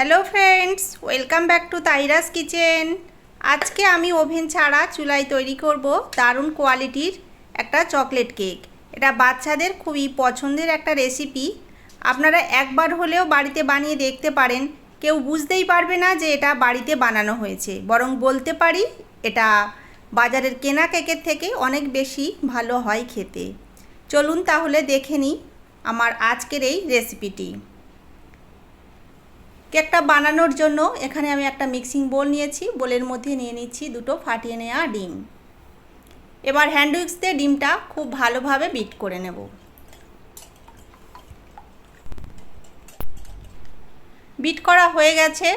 Hello friends, welcome back to Taira's kitchen. আজকে আমি oven ছাড়া চুলায় তৈরি করব দারুণ কোয়ালিটির একটা চকলেট কেক। এটা বাচ্চাদের খুবই পছন্দের একটা রেসিপি। আপনারা একবার হলেও বাড়িতে বানিয়ে দেখতে পারেন। কেউ বুঝতেই পারবে না যে এটা বাড়িতে বানানো হয়েছে। বরং বলতে পারি, এটা বাজারের কেনা কেকের থেকে অনেক বেশি ভালো হয় খেতে। চলুন তাহলে দেখে নিই আমার আজকের এই রেসিপিটি। কেকটা বানানোর জন্য এখানে আমি একটা মিক্সিং বোল নিয়েছি। বোলের মধ্যে নিয়ে নিচ্ছি দুটো ফাটিয়ে নেওয়া ডিম। এবার হ্যান্ড উইক্স দিয়ে ডিমটা খুব ভালোভাবে বিট করে নেব। বিট করা হয়ে গেছে।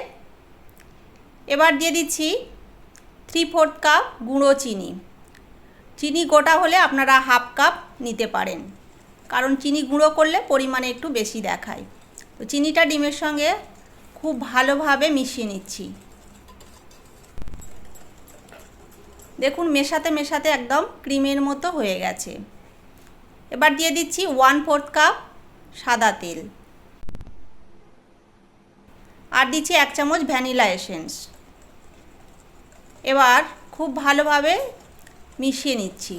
এবার দিয়ে দিচ্ছি থ্রি ফোর্থ কাপ গুঁড়ো চিনি। চিনি গোটা হলে আপনারা হাফ কাপ নিতে পারেন। কারণ চিনি গুঁড়ো করলে পরিমাণে একটু বেশি দেখায়। তো চিনিটা ডিমের সঙ্গে খুব ভালোভাবে মিশিয়ে নিচ্ছি। দেখুন, মেশাতে মেশাতে একদম ক্রিমের মতো হয়ে গেছে। এবার দিয়ে দিচ্ছি ওয়ান ফোর্থ কাপ সাদা তেল। আর দিচ্ছি এক চামচ ভ্যানিলা এসেন্স। এবার খুব ভালোভাবে মিশিয়ে নিচ্ছি।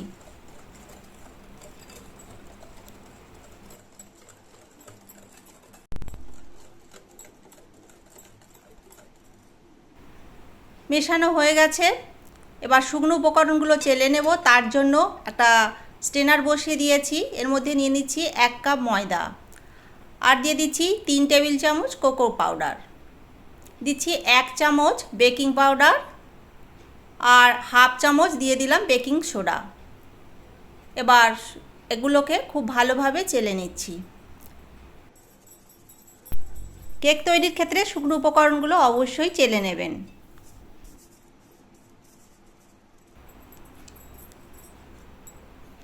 মেশানো হয়ে গেছে। এবার শুকনো উপকরণগুলো চেলে নেব। তার জন্য একটা স্টেনার বসিয়ে দিয়েছি। এর মধ্যে নিয়ে নিচ্ছি এক কাপ ময়দা। আর দিয়ে দিচ্ছি তিন টেবিল চামচ কোকো পাউডার। দিচ্ছি এক চামচ বেকিং পাউডার। আর হাফ চামচ দিয়ে দিলাম বেকিং সোডা। এবার এগুলোকে খুব ভালোভাবে চেলে নিচ্ছি। কেক তৈরির ক্ষেত্রে শুকনো উপকরণগুলো অবশ্যই চেলে নেবেন।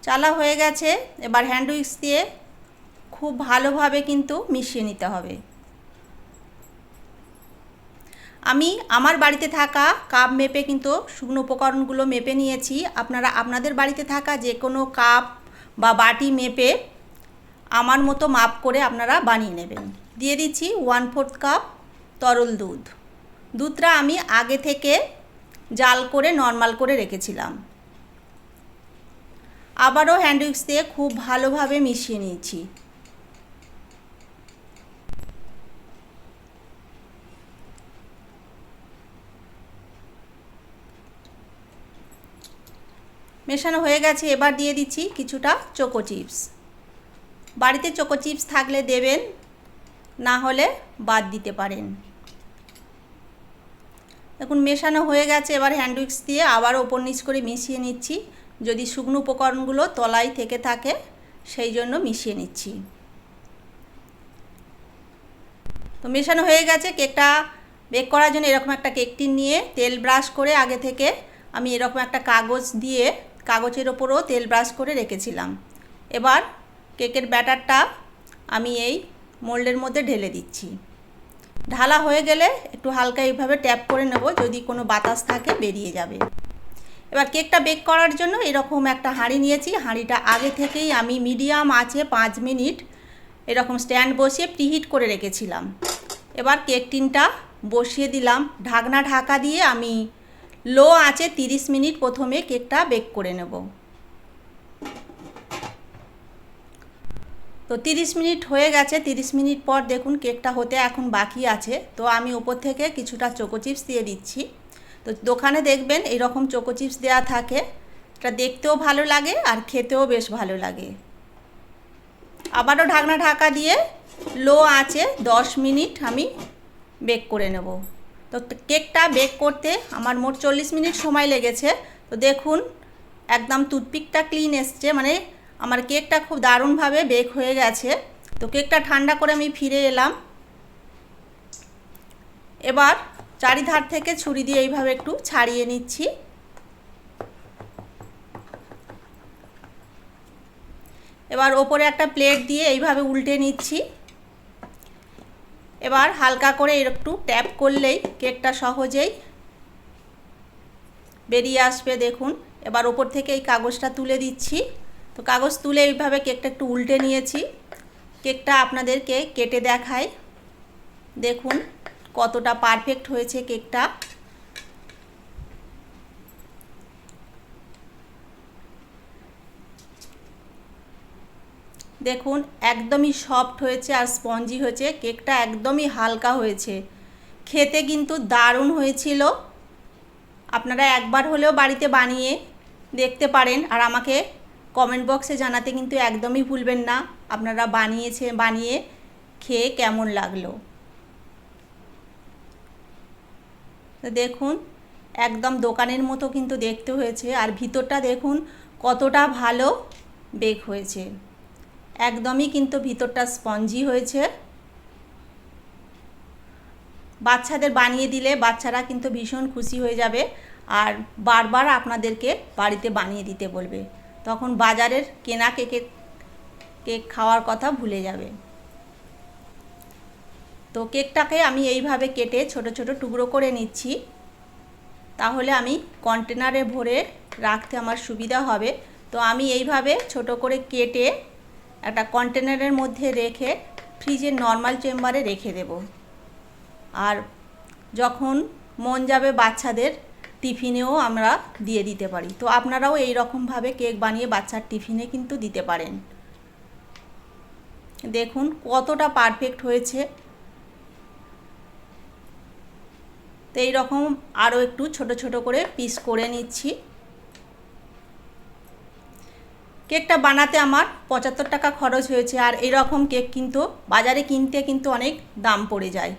চালা হয়ে গেছে, এবার হ্যান্ড উইক্স দিয়ে খুব ভালোভাবে কিন্তু মিশিয়ে নিতে হবে। আমি আমার বাড়িতে থাকা কাপ মেপে কিন্তু শুকনো উপকরণগুলো মেপে নিয়েছি। আপনারা আপনাদের বাড়িতে থাকা যে কোনো কাপ বা বাটি মেপে আমার মতো মাপ করে আপনারা বানিয়ে নেবেন। দিয়ে দিচ্ছি ওয়ান ফোর্থ কাপ তরল দুধ। দুধটা আমি আগে থেকে জাল করে নর্মাল করে রেখেছিলাম। আবারও হ্যান্ড উইক্স দিয়ে খুব ভালোভাবে মিশিয়ে নিয়েছি। মেশানো হয়ে গেছে, এবার দিয়ে দিচ্ছি কিছুটা চোকো চিপস বাড়িতে চোকো চিপস থাকলে দেবেন, না হলে বাদ দিতে পারেন। দেখুন, মেশানো হয়ে গেছে, এবার হ্যান্ড উইক্স দিয়ে আবার ওপর নিচ করে মিশিয়ে নিচ্ছি। যদি শুকনো উপকরণগুলো তলায় থেকে থাকে, সেই জন্য মিশিয়ে নিচ্ছি। তো মেশানো হয়ে গেছে কেকটা। বেক করার জন্য এরকম একটা কেকটি নিয়ে তেল ব্রাশ করে আগে থেকে আমি এরকম একটা কাগজ দিয়ে, কাগজের ওপরও তেল ব্রাশ করে রেখেছিলাম। এবার কেকের ব্যাটারটা আমি এই মোল্ডের মধ্যে ঢেলে দিচ্ছি। ঢালা হয়ে গেলে একটু হালকা এইভাবে ট্যাপ করে নেব, যদি কোনো বাতাস থাকে বেরিয়ে যাবে। এবার কেকটা বেক করার জন্য এরকম একটা হাঁড়ি নিয়েছি। হাঁড়িটা আগে থেকেই আমি মিডিয়াম আছে পাঁচ মিনিট এরকম স্ট্যান্ড বসিয়ে প্রিহিট করে রেখেছিলাম। এবার কেক টিনটা বসিয়ে দিলাম। ঢাকনা ঢাকা দিয়ে আমি লো আছে তিরিশ মিনিট প্রথমে কেকটা বেক করে নেব। তো তিরিশ মিনিট হয়ে গেছে। তিরিশ মিনিট পর দেখুন কেকটা হতে এখন বাকি আছে। তো আমি ওপর থেকে কিছুটা চোকো চিপস দিয়ে দিচ্ছি। তো দোকানে দেখবেন এইরকম চোকো চিপস দেওয়া থাকে। এটা দেখতেও ভালো লাগে আর খেতেও বেশ ভালো লাগে। আবারও ঢাকনা ঢাকা দিয়ে লো আছে দশ মিনিট আমি বেক করে নেব। তো কেকটা বেক করতে আমার মোট চল্লিশ মিনিট সময় লেগেছে। তো দেখুন, একদম টুথপিকটা ক্লিন এসছে। মানে আমার কেকটা খুব দারুণভাবে বেক হয়ে গেছে। তো কেকটা ঠান্ডা করে আমি ফিরে এলাম। এবার চারিধার থেকে ছুরি দিয়ে এইভাবে একটু ছাড়িয়ে নিচ্ছি। এবার ওপরে একটা প্লেট দিয়ে এইভাবে উল্টে নিচ্ছি। এবার হালকা করে একটু ট্যাপ করলেই কেকটা সহজেই বেরিয়ে আসবে, দেখুন। এবার ওপর থেকে এই কাগজটা তুলে দিচ্ছি। তো কাগজ তুলে এইভাবে কেকটা একটু উল্টে নিয়েছি। কেকটা আপনাদেরকে কেটে দেখায় দেখুন। কতটা পারফেক্ট হয়েছে কেকটা দেখুন, একদমই সফট হয়েছে আর স্পঞ্জি হয়েছে। কেকটা একদমই হালকা হয়েছে। খেতে কিন্তু দারুণ হয়েছিল। আপনারা একবার হলেও বাড়িতে বানিয়ে দেখতে পারেন আর আমাকে কমেন্ট বক্সে জানাতে কিন্তু একদমই ভুলবেন না। আপনারা বানিয়েছে, বানিয়ে খেয়ে কেমন লাগল? তো দেখুন, একদম দোকানের মতো কিন্তু দেখতে হয়েছে। আর ভিতরটা দেখুন, কতটা ভালো বেক হয়েছে। একদমই কিন্তু ভিতরটা স্পঞ্জি হয়েছে। বাচ্চাদের বানিয়ে দিলে বাচ্চারা কিন্তু ভীষণ খুশি হয়ে যাবে আর বারবার আপনাদেরকে বাড়িতে বানিয়ে দিতে বলবে। তখন বাজারের কেনা কেকের কেক খাওয়ার কথা ভুলে যাবে। তো কেকটাকে আমি এইভাবে কেটে ছোট ছোট টুকরো করে নিচ্ছি। তাহলে আমি কন্টেনারে ভরে রাখতে আমার সুবিধা হবে। তো আমি এইভাবে ছোট করে কেটে একটা কন্টেনারের মধ্যে রেখে ফ্রিজের নর্মাল চেম্বারে রেখে দেব। আর যখন মন যাবে বাচ্চাদের, টিফিনেও আমরা দিয়ে দিতে পারি। তো আপনারাও এই রকমভাবে কেক বানিয়ে বাচ্চার টিফিনে কিন্তু দিতে পারেন। দেখুন কতটা পারফেক্ট হয়েছে। তো এই রকম আরও একটু ছোট ছোট করে পিস করে নিচ্ছি। কেকটা বানাতে আমার পঁচাত্তর টাকা খরচ হয়েছে আর এরকম কেক কিন্তু বাজারে কিনতে কিন্তু অনেক দাম পড়ে যায়।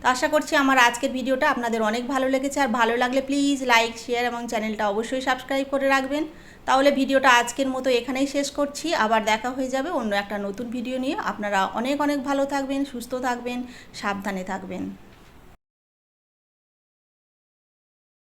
তো আশা করছি আমার আজকের ভিডিওটা আপনাদের অনেক ভালো লেগেছে আর ভালো লাগলে প্লিজ লাইক শেয়ার এবং চ্যানেলটা অবশ্যই সাবস্ক্রাইব করে রাখবেন। তাহলে ভিডিওটা আজকের মতো এখানেই শেষ করছি। আবার দেখা হয়ে যাবে অন্য একটা নতুন ভিডিও নিয়ে। আপনারা অনেক অনেক ভালো থাকবেন, সুস্থ থাকবেন, সাবধানে থাকবেন।